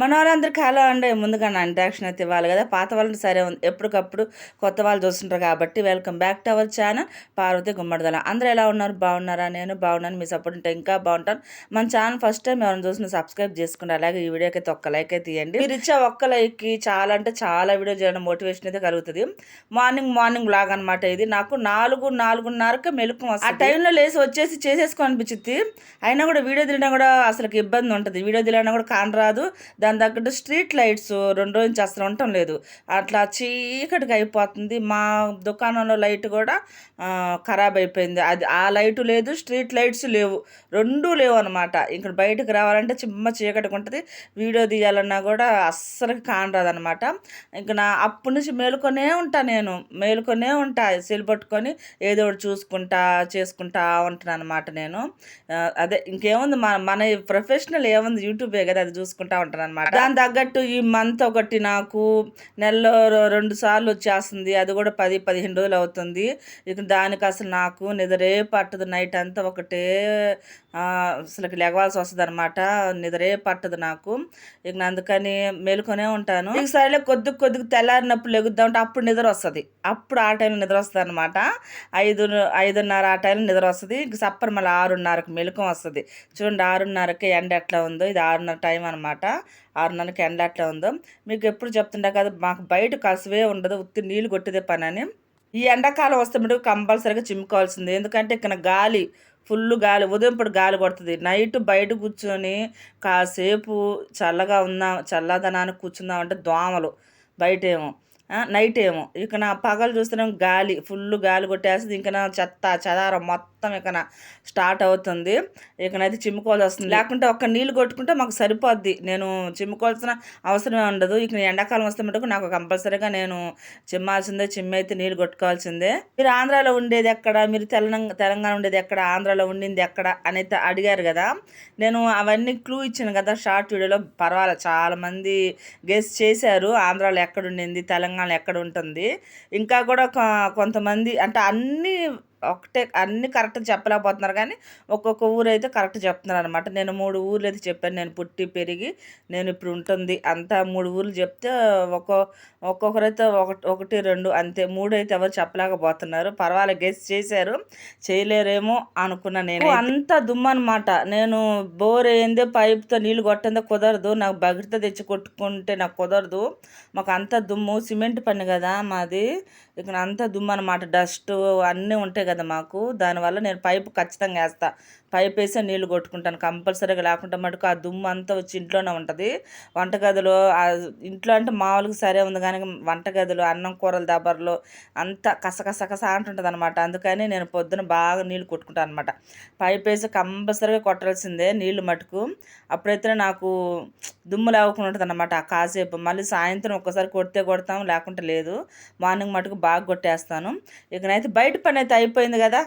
మన వాళ్ళందరికీ హలో అండి. ముందుగా నా ఇంట్రాక్షన్ అయితే ఇవ్వాలి కదా. పాత వాళ్ళని సరే ఉంది. ఎప్పటికప్పుడు కొత్త వాళ్ళు చూస్తుంటారు కాబట్టి welcome back to our channel Parvathi Gummadidala. అందరూ ఎలా ఉన్నారు? బాగున్నారా? నేను బాగున్నాను. మీ సపోర్ట్ ఉంటే ఇంకా బాగుంటాను. మన ఛానల్ ఫస్ట్ టైం ఎవరైనా చూసిన సబ్స్క్రైబ్ చేసుకుంటే అలాగే ఈ వీడియోకి అయితే ఒక్క లైక్ అయితే తీయండి మీరు ఇచ్చే ఒక్క లైక్కి చాలా అంటే చాలా వీడియో చేయడం మోటివేషన్ అయితే కలుగుతుంది. మార్నింగ్ మార్నింగ్ బ్లాగ్ అనమాట ఇది. నాకు నాలుగు నాలుగున్నరకు మెలకు ఆ టైంలో లేసి వచ్చేసి చేసేసుకో అనిపించింది అయినా కూడా వీడియో తినడం కూడా అసలు ఇబ్బంది ఉంటుంది. వీడియో తినడం కూడా కానరాదు. దాని తగ్గట్టు స్ట్రీట్ లైట్స్ రెండు రోజు నుంచి అసలు ఉండటం లేదు. అట్లా చీకటిగా అయిపోతుంది. మా దుకాణంలో లైట్ కూడా ఖరాబ్ అయిపోయింది. అది ఆ లైటు లేదు స్ట్రీట్ లైట్స్ లేవు. రెండూ లేవు అనమాట ఇక్కడ బయటకు రావాలంటే చిమ్మ చీకటిగా ఉంటుంది. వీడియో తీయాలన్నా కూడా అస్సలు కానరాదనమాట ఇంక నా అప్పటి నుంచి మేలుకొనే ఉంటా నేను. మేలుకొనే ఉంటా. సెల్ పట్టుకొని ఏదో ఒకటి చూసుకుంటా చేసుకుంటా ఉంటాను అనమాట నేను. అదే ఇంకేముంది? మన మన ప్రొఫెషనల్ ఏముంది? యూట్యూబే కదా అది చూసుకుంటా ఉంటాను అనమాట దాని తగ్గట్టు ఈ మంత్ ఒకటి నాకు నెలలో రెండు సార్లు వచ్చేస్తుంది. అది కూడా పది పదిహేను రోజులు అవుతుంది. ఇక దానికి అసలు నాకు నిద్రే పట్టదు. నైట్ అంతా ఒకటే అసలు లెగవాల్సి వస్తుంది అనమాట నిద్రే పట్టదు నాకు. ఇక అందుకని మేలుకొనే ఉంటాను. ఇక సరే కొద్ది కొద్దిగా తెల్లారినప్పుడు లెగుద్దాం అంటే అప్పుడు నిద్ర వస్తుంది. అప్పుడు ఆ టైంలో నిద్ర వస్తుంది అనమాట ఐదు ఐదున్నర ఆ టైంలో నిద్ర వస్తుంది. ఇంక సప్పర్ మళ్ళీ ఆరున్నరకు మెలుకం వస్తుంది. చూడండి ఆరున్నరకి ఎండ ఎట్లా ఉందో. ఇది ఆరున్నర టైం అనమాట ఆరున్నరకి ఎండ అట్లా ఉందో. మీకు ఎప్పుడు చెప్తుంటా కదా మాకు బయట కసువే ఉండదు ఉత్తి నీళ్ళు కొట్టేదే పని అని. ఈ ఎండాకాలం వస్తే మీరు కంపల్సరీగా చిమ్ముకోవాల్సింది. ఎందుకంటే ఇక్కడ గాలి ఫుల్ గాలి ఉదయం ఇప్పుడు గాలి కొడుతుంది. నైట్ బయట కూర్చొని కాసేపు చల్లగా ఉందాం చల్లదనానికి కూర్చుందాం అంటే దోమలు. బయటేమో. నైట్ ఏమో ఇక నా పగలు చూస్తున్నాం గాలి ఫుల్ గాలి కొట్టేస్తుంది. ఇంకా నా చెత్త చెదారం మొత్తం ఇక స్టార్ట్ అవుతుంది. ఇకనైతే చిమ్ముకోవాల్సి వస్తుంది. లేకుంటే ఒక్క నీళ్ళు కొట్టుకుంటే మాకు సరిపోద్ది. నేను చిమ్ముకోవాల్సిన అవసరమే ఉండదు. ఇక ఎండాకాలం వస్తే మటుకు నాకు కంపల్సరీగా నేను చిమ్మాల్సిందే. చిమ్మైతే నీళ్ళు కొట్టుకోవాల్సిందే. మీరు ఆంధ్రాలో ఉండేది ఎక్కడ? మీరు తెలంగాణ తెలంగాణ ఉండేది ఎక్కడ? ఆంధ్రాలో ఉండింది ఎక్కడ? అనేది అడిగారు కదా. నేను అవన్నీ క్లూ ఇచ్చాను కదా షార్ట్ వీడియోలో. పర్వాలేదు చాలామంది గెస్ట్ చేశారు. ఆంధ్రాలో ఎక్కడ ఉండింది? తెలంగాణ తెలంగాణ ఎక్కడ ఉంటుంది? ఇంకా కూడా కొంతమంది అంటే అన్నీ ఒకటే అన్ని కరెక్ట్ చెప్పలేకపోతున్నారు కానీ ఒక్కొక్క ఊరు అయితే కరెక్ట్ చెప్తున్నారు అనమాట నేను మూడు ఊర్లు అయితే చెప్పాను. నేను పుట్టి పెరిగి నేను ఇప్పుడు ఉంటుంది. అంతా మూడు ఊర్లు చెప్తే ఒక్కో ఒక్కొక్కరైతే ఒకటి ఒకటి రెండు అంతే. మూడు అయితే ఎవరు చెప్పలేకపోతున్నారు. పర్వాలేదు గెస్ చేశారు. చేయలేరేమో అనుకున్నా నేను అంత దుమ్ము అనమాట నేను బోర్ అయిందే పైప్తో నీళ్ళు కొట్టందే కుదరదు. నాకు బగిరితో తెచ్చి కొట్టుకుంటే నాకు కుదరదు. మాకు అంత దుమ్ము సిమెంట్ పని కదా మాది. ఇక్కడ అంతా దుమ్ము అనమాట డస్ట్ అన్నీ ఉంటాయి కదా మాకు. దానివల్ల నేను పైపు ఖచ్చితంగా వేస్తా. పైప్ వేసే నీళ్ళు కొట్టుకుంటాను. కంపల్సరీగా లేకుండా మటుకు ఆ దుమ్ము అంతా వచ్చి ఇంట్లోనే ఉంటుంది. వంటగదిలో ఇంట్లో అంటే మామూలుగా సరే ఉంది కానీ వంటగదిలో అన్నం కూరలు దబర్లు అంతా కసకస కస అంటుంటుంది అనమాట అందుకని నేను పొద్దున బాగా నీళ్ళు కొట్టుకుంటాను అనమాట పైప్ వేసి కంపల్సరీగా కొట్టాల్సిందే నీళ్ళు మటుకు. అప్పుడైతే నాకు దుమ్ము లేకుండా ఉంటుంది అనమాట కాసేపు. మళ్ళీ సాయంత్రం ఒక్కసారి కొడితే కొడతాం లేకుంటే లేదు. మార్నింగ్ మటుకు బాగా కొట్టేస్తాను. ఇకనైతే బయట పని అయితే అయిపోయింది కదా.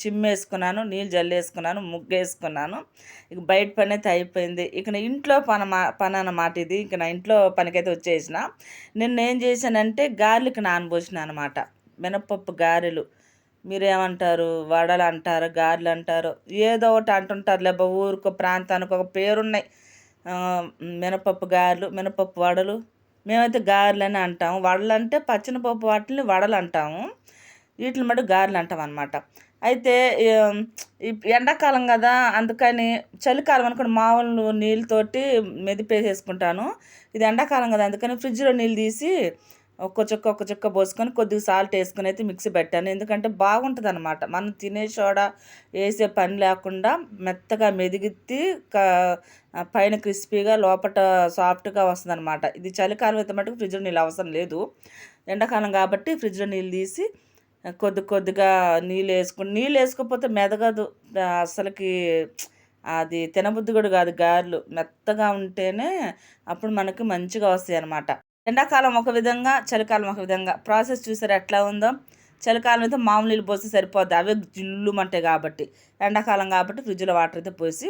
చిమ్మేసుకున్నాను నీళ్ళు జల్లేసుకున్నాను. ముగ్గు ముగ్గేసుకున్నాను. ఇక బయట పని అయితే అయిపోయింది. ఇక ఇంట్లో పని పని అన్నమాట ఇది. ఇక నా ఇంట్లో పనికైతే వచ్చేసిన. నిన్న ఏం చేశానంటే గారెలకు నానబోసిన అనమాట మినపప్పు గారెలు. మీరేమంటారు? వడలు అంటారు గారెలు అంటారు. ఏదో ఒకటి అంటుంటారు లేబా ఊరికో ప్రాంతానికి ఒక పేరున్నాయి. మినపప్పు గారెలు మినపప్పు వడలు. మేమైతే గారెలని అంటాము. వడలు అంటే పచ్చనిపప్పు వాటిని వడలు అంటాము. వీటిని మటు గారెలు అంటాం అనమాట అయితే ఎండాకాలం కదా అందుకని చలికాలం అనుకోండి మామూలు నీళ్ళతోటి మెదిపేసేసుకుంటాను. ఇది ఎండాకాలం కదా అందుకని ఫ్రిడ్జ్లో నీళ్ళు తీసి ఒక్క చుక్క ఒక్క చుక్క పోసుకొని కొద్దిగా సాల్ట్ వేసుకొని అయితే మిక్సీ పెట్టాను. ఎందుకంటే బాగుంటుంది అనమాట మనం తినే సోడా వేసే పని లేకుండా మెత్తగా మెదిగిత్తి పైన క్రిస్పీగా లోపల సాఫ్ట్గా వస్తుంది అనమాట ఇది చలికాలం అయితే మటుకు ఫ్రిడ్జ్లో నీళ్ళు అవసరం లేదు. ఎండాకాలం కాబట్టి ఫ్రిడ్జ్లో నీళ్ళు తీసి కొద్ది కొద్దిగా నీళ్ళు వేసుకుని నీళ్ళు వేసుకోకపోతే మెదగదు అసలుకి అది తినబుద్ధి కూడా కాదు గారెలు. మెత్తగా ఉంటేనే అప్పుడు మనకి మంచిగా వస్తాయి అనమాట ఎండాకాలం ఒక విధంగా చలికాలం ఒక విధంగా. ప్రాసెస్ చూసారు ఎట్లా ఉందో? చలికాలం అయితే మామూలు నీళ్ళు పోస్తే సరిపోద్ది. అవే జిల్లుమంటాయి కాబట్టి. ఎండాకాలం కాబట్టి ఫ్రిడ్జ్లో వాటర్ అయితే పోసి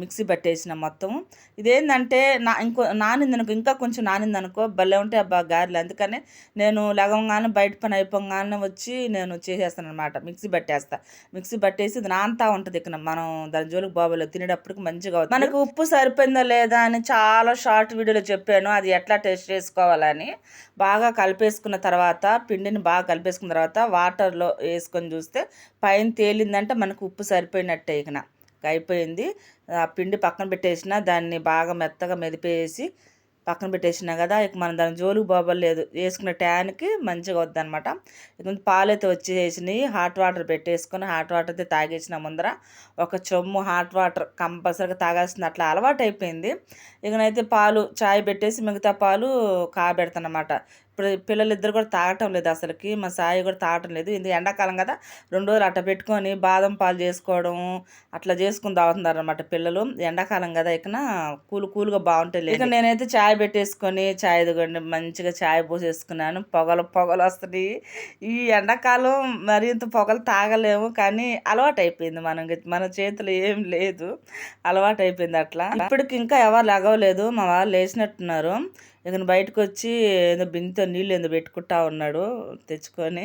మిక్సీ పట్టేసిన మొత్తం. ఇదేంటంటే నా ఇంకో నానింది అనుకో ఇంకా కొంచెం నానిందనుకో భలే ఉంటే అబ్బా గారెలు. అందుకనే నేను లగంగానే బయట పని అయిపోగానే వచ్చి నేను చేసేస్తాను అనమాట మిక్సీ పట్టేస్తా. మిక్సీ పట్టేసి ఇది నాంతా ఉంటుంది ఇక్కడ. మనం దాని జోలికి బాబోలో తినేటప్పటికి మంచిగా అవుతుంది. మనకు ఉప్పు సరిపోయిందా లేదా అని చాలా షార్ట్ వీడియోలో చెప్పాను. అది ఎట్లా టేస్ట్ చేసుకోవాలని బాగా కలిపేసుకున్న తర్వాత పిండిని బాగా కలిపేసుకున్న తర్వాత వాటర్లో వేసుకొని చూస్తే పైన తేలిందంటే మనకు ఉప్పు సరిపోయినట్టే ఇక అయిపోయింది. ఆ పిండి పక్కన పెట్టేసిన దాన్ని బాగా మెత్తగా మెదిపేసి పక్కన పెట్టేసినా కదా ఇక మనం దాని జోలికి బాబోలేదు వేసుకున్న ట్యాన్కి మంచిగా వద్దు అనమాట ఇక పాలు అయితే వచ్చేసినాయి. హాట్ వాటర్ పెట్టేసుకొని హాట్ వాటర్ అయితే తాగేసిన ముందర ఒక చెమ్ము హాట్ వాటర్ కంపల్సరీగా తాగాల్సింది. అట్లా అలవాటు అయిపోయింది. ఇకనైతే పాలు చాయ్ పెట్టేసి మిగతా పాలు కాబెడతాను ఇప్పుడు పిల్లలు ఇద్దరు కూడా తాగటం లేదు అసలుకి. మా సాయి కూడా తాగటం లేదు. ఇది ఎండాకాలం కదా. రెండు రోజులు అట్ట పెట్టుకొని బాదం పాలు చేసుకోవడం అట్లా చేసుకుని తాగుతున్నారు అనమాట పిల్లలు. ఎండాకాలం కదా ఇక కూల్ కూల్గా బాగుంటుంది ఇక నేనైతే చాయ్ పెట్టేసుకొని చాయ్ ఇదిగోండి మంచిగా చాయ్ పోసేసుకున్నాను. పొగలు పొగలు వస్తున్నాయి. ఈ ఎండాకాలం మరి ఇంత పొగలు తాగలేము కానీ అలవాటు అయిపోయింది మనం మన చేతిలో ఏం లేదు. అలవాటు అయిపోయింది అట్లా. ఇప్పటికి ఇంకా ఎవరు లగవలేదు. మా వాళ్ళు లేచినట్టున్నారు. ఇక బయటకు వచ్చి ఏదో బిందెతో నీళ్ళు ఏదో పెట్టుకుంటా ఉన్నాడు తెచ్చుకొని.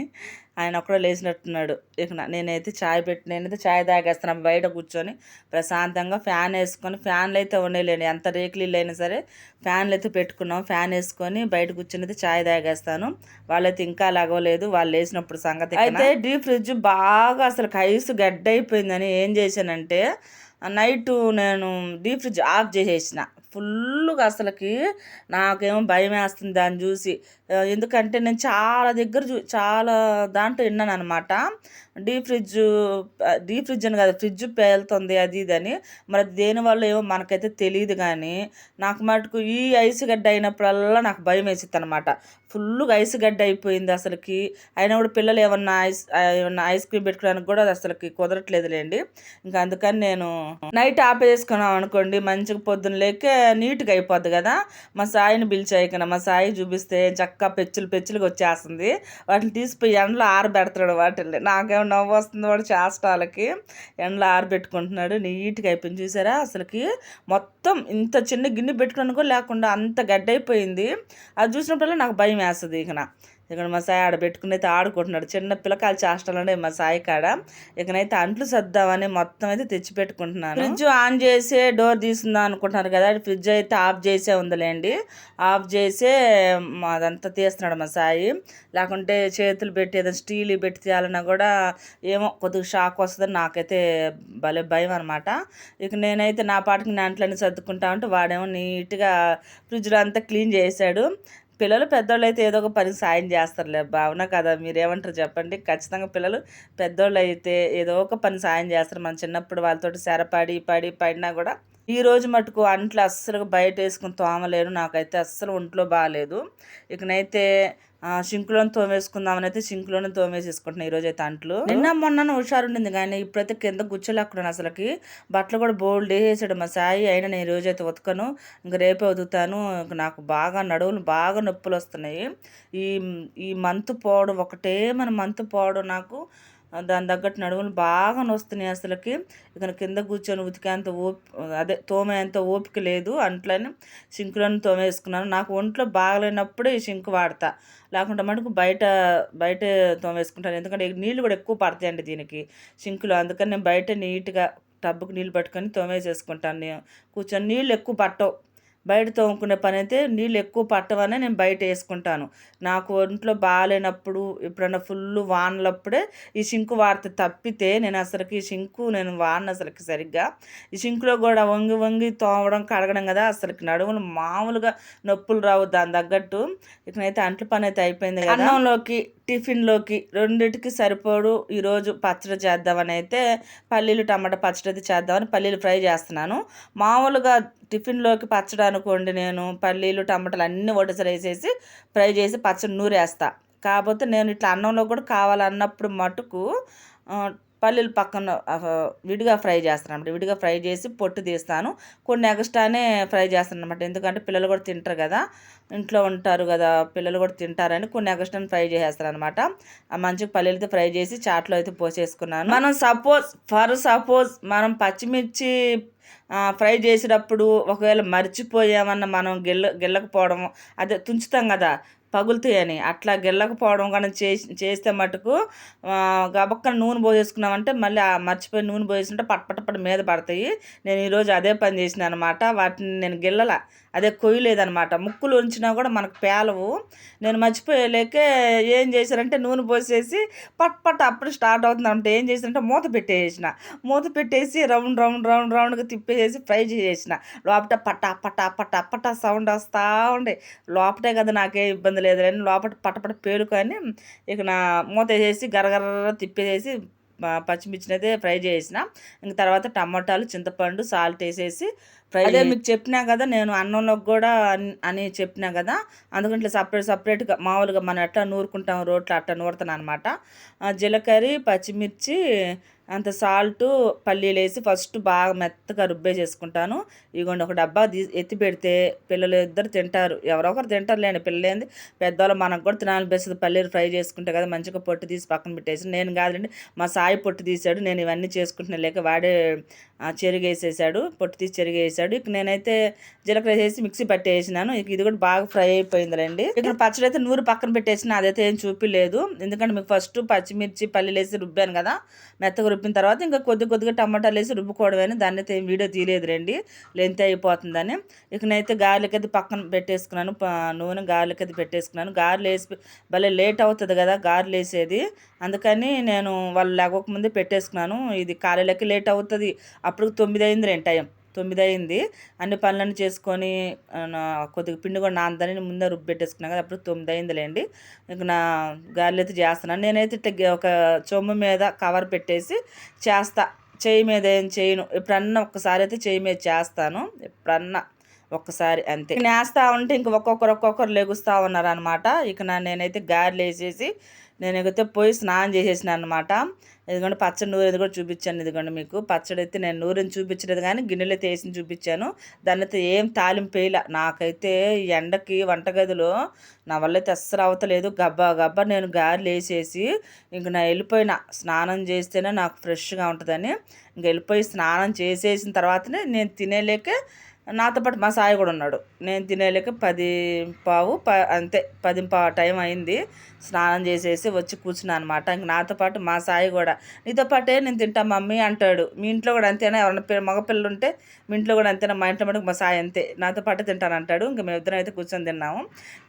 ఆయన ఒక్కడే లేచినట్టున్నాడు. ఇక నేనైతే చాయ్ పెట్టి నేనైతే చాయ్ తాగేస్తాను. బయట కూర్చొని ప్రశాంతంగా ఫ్యాన్ వేసుకొని ఫ్యాన్లు అయితే ఉండలేను ఎంత రేకులు ఇల్లు అయినా సరే ఫ్యాన్లు అయితే పెట్టుకున్నాం. ఫ్యాన్ వేసుకొని బయట కూర్చొని అయితే చాయ్ తాగేస్తాను. వాళ్ళైతే ఇంకా లగవలేదు. వాళ్ళు లేచినప్పుడు సంగతి అయితే డీప్ ఫ్రిడ్జ్ బాగా అసలు కైసు గడ్డ అయిపోయిందని ఏం చేశానంటే నైట్ నేను డీప్ ఫ్రిడ్జ్ ఆఫ్ చేసేసిన. ఫుల్గా అసలుకి నాకేమో భయం వేస్తుంది దాన్ని చూసి. ఎందుకంటే నేను చాలా దగ్గర చూ చాలా దాంట్లో విన్నాను అనమాట డీప్ ఫ్రిడ్జ్ డీప్ ఫ్రిడ్జ్ అని కాదు ఫ్రిడ్జ్ పేలుతుంది అది ఇది అని. మరి దేనివల్ల ఏమో మనకైతే తెలియదు కానీ నాకు మటుకు ఈ ఐస్ గడ్డ అయినప్పుడల్లా నాకు భయం వేసిద్ది అనమాట ఫుల్గా ఐస్ గడ్డ అయిపోయింది అసలుకి. అయినా కూడా పిల్లలు ఏమన్నా ఐస్ ఏమన్నా ఐస్ క్రీమ్ పెట్టుకోవడానికి కూడా అది అసలుకి కుదరట్లేదులేండి. ఇంకా అందుకని నేను నైట్ ఆపేసుకున్నాం అనుకోండి మంచిగా పొద్దున్న లేకే నీట్గా అయిపోద్ది కదా. మా సాయిని పిలిచాయి కదా మా సాయి చూపిస్తే చక్కగా పెచ్చులు పెచ్చులుగా వచ్చేస్తుంది. వాటిని తీసిపోయి ఎండలో ఆరబెడతాడు వాటిని నాకేమో నవ్వు వస్తుంది వాడు చేష్టాలకి ఎండలో ఆరబెట్టుకుంటున్నాడు. నీట్గా అయిపోయింది. చూసారా? అసలుకి మొత్తం ఇంత చిన్న గిన్నె పెట్టుకుని లేకుండా అంత గడ్డ అయిపోయింది అది చూసినప్పుడల్లా నాకు భయం వేస్తుంది ఇక ఇక్కడ మా సాయి ఆడ పెట్టుకుని ఆడుకుంటున్నాడు. చిన్న పిల్లకాయలు చేష్టలు మా సాయి కాడ. ఇకనైతే అంట్లు సర్దామని మొత్తం అయితే తెచ్చి పెట్టుకుంటున్నాను. ఫ్రిడ్జ్ ఆన్ చేసే డోర్ తీసిందా అనుకుంటున్నారు కదా. ఫ్రిడ్జ్ అయితే ఆఫ్ చేసే ఉందిలేండి. ఆఫ్ చేసే మా అదంతా తీస్తున్నాడు మా సాయి. లేకుంటే చేతులు పెట్టి ఏదైనా స్టీల్ పెట్టి తీయాలన్నా కూడా ఏమో కొద్దిగా షాక్ వస్తుందని నాకైతే భలే భయం అనమాట ఇక నేనైతే నా పాటికి నా అంట్లన్నీ సర్దుకుంటా ఉంటే వాడేమో నీట్గా ఫ్రిడ్జ్లో అంతా క్లీన్ చేశాడు పిల్లలు పెద్దోళ్ళు అయితే ఏదో ఒక పని సాయం చేస్తారులే భావన కదా మీరేమంటారు చెప్పండి? ఖచ్చితంగా పిల్లలు పెద్దోళ్ళు అయితే ఏదో ఒక పని సాయం చేస్తారు. మన చిన్నప్పుడు వాళ్ళతోటి సెరపడి పడి పడినా కూడా ఈ రోజు మటుకు అంట్లు అస్సలు బయట వేసుకుని తోమలేను నాకైతే అస్సలు ఒంట్లో బాగాలేదు ఇకనైతే ఆ, తోమేసుకుందామని అయితే షింకులోనే తోమేసేసుకుంటున్నాను ఈరోజు అయితే అంట్లు. నిన్న మొన్న హుషారు ఉండింది కానీ ఇప్పుడైతే కింద గుచ్చలేకున్నాను అసలుకి. బట్టలు కూడా బోల్డ్ వేసాడు మా సాయి. అయినా నేను ఈరోజు అయితే ఉతకను. ఇంక రేపే ఉతుకుతాను. ఇంక నాకు బాగా నడువులు బాగా నొప్పులు వస్తున్నాయి. ఈ ఈ మంత్ పోవడం ఒకటే మన మంత్ పోవడం నాకు దాని తగ్గట్టు నడుములు బాగా నొస్తున్నాయి అసలుకి. ఇక కింద కూర్చొని ఉతికేంత ఓపి అదే తోమేంత ఓపిక లేదు. అంట్లని సింకులను తోమేసుకున్నాను. నాకు ఒంట్లో బాగలేనప్పుడే ఈ సింకు వాడతా. లేకుంటే మటుకు బయట బయట తోమేసుకుంటాను. ఎందుకంటే నీళ్ళు కూడా ఎక్కువ పడతాయండి దీనికి సింకులో. అందుకని నేను బయట నీట్గా టబ్బుకి నీళ్ళు పట్టుకొని తోమేసేసుకుంటాను. నేను కూర్చొని నీళ్ళు ఎక్కువ పట్టవు. బయట తోముకునే పని అయితే నీళ్ళు ఎక్కువ పట్టవనే నేను బయట వేసుకుంటాను. నాకు ఒంట్లో బాగాలేనప్పుడు ఎప్పుడన్నా ఫుల్ వానలప్పుడే ఈ సింకు వాడితే తప్పితే నేను అసలుకి ఈ సింకు నేను వాడిన అసలుకి సరిగ్గా. ఈ సింకులో కూడా వంగి వంగి తోమడం కడగడం కదా అసలుకి నడుములు మామూలుగా నొప్పులు రావు దాని తగ్గట్టు. ఇకనైతే అంట్ల పని అయితే అయిపోయింది కదా. అన్నంలోకి టిఫిన్లోకి రెండిటికి సరిపోడు ఈరోజు పచ్చడి చేద్దామని అయితే పల్లీలు టమాటా పచ్చడి అయితే చేద్దామని పల్లీలు ఫ్రై చేస్తున్నాను. మామూలుగా టిఫిన్లోకి పచ్చడి అనుకోండి నేను పల్లీలు టమాటాలు అన్నీ ఒకటేసారి వేసేసి ఫ్రై చేసి పచ్చడి నూరేస్తా. కాకపోతే నేను ఇట్లా అన్నంలో కూడా కావాలన్నప్పుడు మటుకు పల్లీలు పక్కన విడిగా ఫ్రై చేస్తాను అనమాట విడిగా ఫ్రై చేసి పొట్టు తీస్తాను. కొన్ని ఎక్స్ట్రానే ఫ్రై చేస్తాను అనమాట ఎందుకంటే పిల్లలు కూడా తింటారు కదా ఇంట్లో ఉంటారు కదా పిల్లలు కూడా తింటారని కొన్ని ఎగస్ట్రాని ఫ్రై చేసేస్తాను అనమాట ఆ మంచిగా పల్లీలతో ఫ్రై చేసి చాట్లో అయితే పోసేసుకున్నాను. మనం సపోజ్ ఫర్ సపోజ్ మనం పచ్చిమిర్చి ఫ్రై చేసేటప్పుడు ఒకవేళ మర్చిపోయామన్న మనం గిల్ల గిల్లకపోవడం అదే తుంచుతాం కదా పగులుతాయని. అట్లా గిల్లకపోవడం కానీ చేసి చేస్తే మటుకు గబక్కన నూనె పోసేసుకున్నామంటే మళ్ళీ ఆ మర్చిపోయి నూనె పోసేసుకుంటే పట్ పట్ పట్ మీద పడతాయి. నేను ఈరోజు అదే పని చేసిన అనమాట వాటిని నేను గిల్లల. అదే కొయ్యలేదనమాట ముక్కులు ఉంచినా కూడా మనకు పేలవు. నేను మర్చిపోయలేకే ఏం చేశారంటే నూనె పోసేసి పట్ పట్ అప్పుడు స్టార్ట్ అవుతుందంటే ఏం చేశారంటే మూత పెట్టేసిన. మూత పెట్టేసి రౌండ్ రౌండ్ రౌండ్ రౌండ్గా తిప్పేసి ఫ్రై చేసేసిన. లోపట పట పట పట పట సౌండ్ వస్తూ ఉండే లోపటే కదా నాకే ఇబ్బంది లేదు లేని లోపల పటపట పేలుకొని ఇక నా మూత వేసేసి గరగర తిప్పేసేసి పచ్చిమిర్చిని అయితే ఫ్రై చేసిన. ఇంక తర్వాత టమాటాలు చింతపండు సాల్ట్ వేసేసి ఫ్రై అదే మీకు చెప్పినా కదా నేను అన్నంలోకి కూడా అని చెప్పినా కదా అందుకంటే సపరేట్ సపరేట్గా మామూలుగా మనం ఎట్లా నూరుకుంటాం రోట్లో అట్లా నూరుతాను అనమాట జీలకర్ర పచ్చిమిర్చి అంత సాల్ట్ పల్లీలు వేసి ఫస్ట్ బాగా మెత్తగా రుబ్బే చేసుకుంటాను. ఇగోండి ఒక డబ్బా తీ ఎత్తి పెడితే పిల్లలు ఇద్దరు తింటారు. ఎవరో ఒకరు తింటారు లేండి పిల్లలేంది. పెద్దవాళ్ళు మనకు కూడా తినాలనిపిస్తుంది. పల్లీలు ఫ్రై చేసుకుంటే కదా మంచిగా పొట్టు తీసి పక్కన పెట్టేసి. నేను కాదండి మా సాయి పొట్టు తీసాడు. నేను ఇవన్నీ చేసుకుంటున్నా. లేక వాడే చెరిగేసేసాడు పొట్టు తీసి చెరిగేసాడు ఇక నేనైతే జీలకర్ర వేసి మిక్సీ పట్టేసినాను. ఇక ఇది కూడా బాగా ఫ్రై అయిపోయిందిలేండి. ఇక్కడ పచ్చడి అయితే నూరు పక్కన పెట్టేసిన అదైతే ఏం చూపిలేదు. ఎందుకంటే మీకు ఫస్ట్ పచ్చిమిర్చి పల్లీలు వేసి రుబ్బాను కదా మెత్తగా రుబ్బిన తర్వాత ఇంకా కొద్ది కొద్దిగా టమాటాలు వేసి రుబ్బుకోవడమని? దాన్ని అయితే వీడియో తీయలేదు రండి. లెంత్ అయిపోతుందని. ఇక నేనైతే గార్లిక్ పక్కన పెట్టేసుకున్నాను. నూనె గార్లిక్ అది పెట్టేసుకున్నాను. గారెలు వేసి భలే లేట్ అవుతుంది కదా గారెలు వేసేది. అందుకని నేను వాళ్ళు లేకపోకముందే పెట్టేసుకున్నాను. ఇది కాలేలకి లేట్ అవుతుంది. అప్పుడు తొమ్మిది అయింది రెండు టైం. తొమ్మిది అయింది అన్ని పనులను చేసుకొని కొద్దిగా పిండి కూడా నాందని ముందే రుబ్బి పెట్టేసుకున్నాను కదా అప్పుడు తొమ్మిది అయిందిలేండి ఇంక నా గారెలు అయితే చేస్తున్నాను నేనైతే ఒక చొమ్ము మీద కవర్ పెట్టేసి చేస్తా. చేయి మీద ఏం చేయను. ఎప్పుడన్నా ఒక్కసారి అయితే చేయి మీద చేస్తాను. ఎప్పుడన్నా ఒక్కసారి అంతే. నేస్తా ఉంటే ఇంక ఒక్కొక్కరు ఒక్కొక్కరు లెగుస్తూ ఉన్నారనమాట ఇక నేనైతే గారెలు వేసేసి నేను ఎగితే పోయి స్నానం చేసేసిన అనమాట ఎందుకంటే పచ్చడి నూరేది కూడా చూపించాను ఇదిగోండి మీకు. పచ్చడి అయితే నేను నూరిని చూపించలేదు కానీ గిన్నెలో అయితే వేసి చూపించాను. దాని అయితే ఏం తాలింపు వేయలే. నాకైతే ఎండకి వంటగదిలో నా వల్ల అయితే అస్సలు అవతలేదు. గబ్బా గబ్బా నేను గారెలు వేసేసి ఇంక నా వెళ్ళిపోయిన. స్నానం చేస్తేనే నాకు ఫ్రెష్గా ఉంటుందని. ఇంక వెళ్ళిపోయి స్నానం చేసేసిన తర్వాతనే నేను తినేలేక నాతో పాటు మా సాయి కూడా ఉన్నాడు. నేను తినేలేక పది పావు ప అంతే పది పావు టైం అయింది. స్నానం చేసేసి వచ్చి కూర్చున్నాను అనమాట ఇంక నాతో పాటు మా సాయి కూడా నీతో పాటే నేను తింటా మమ్మీ అంటాడు. మీ ఇంట్లో కూడా అంతేనా? ఎవరైనా మగపిల్లలు ఉంటే మీ ఇంట్లో కూడా అంతేనా? మా ఇంట్లో మటుకు మా సాయి అంతే. నాతో పాటే తింటాను అంటాడు. ఇంకా మేము ఇద్దరం అయితే కూర్చొని తిన్నాము.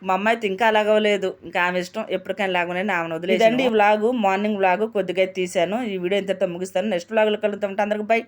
మా అమ్మ అయితే ఇంకా లాగవలేదు ఇంకా ఆమె ఇష్టం ఎప్పటికైనా లాగమని ఆమెను వదిలేదండి ఈ వ్లాగు మార్నింగ్ వ్లాగు కొద్దిగా తీశాను. ఈ వీడియో ఇంతటితో ముగిస్తాను. నెక్స్ట్ వ్లాగులు కలుగుతాం అందరికి బై.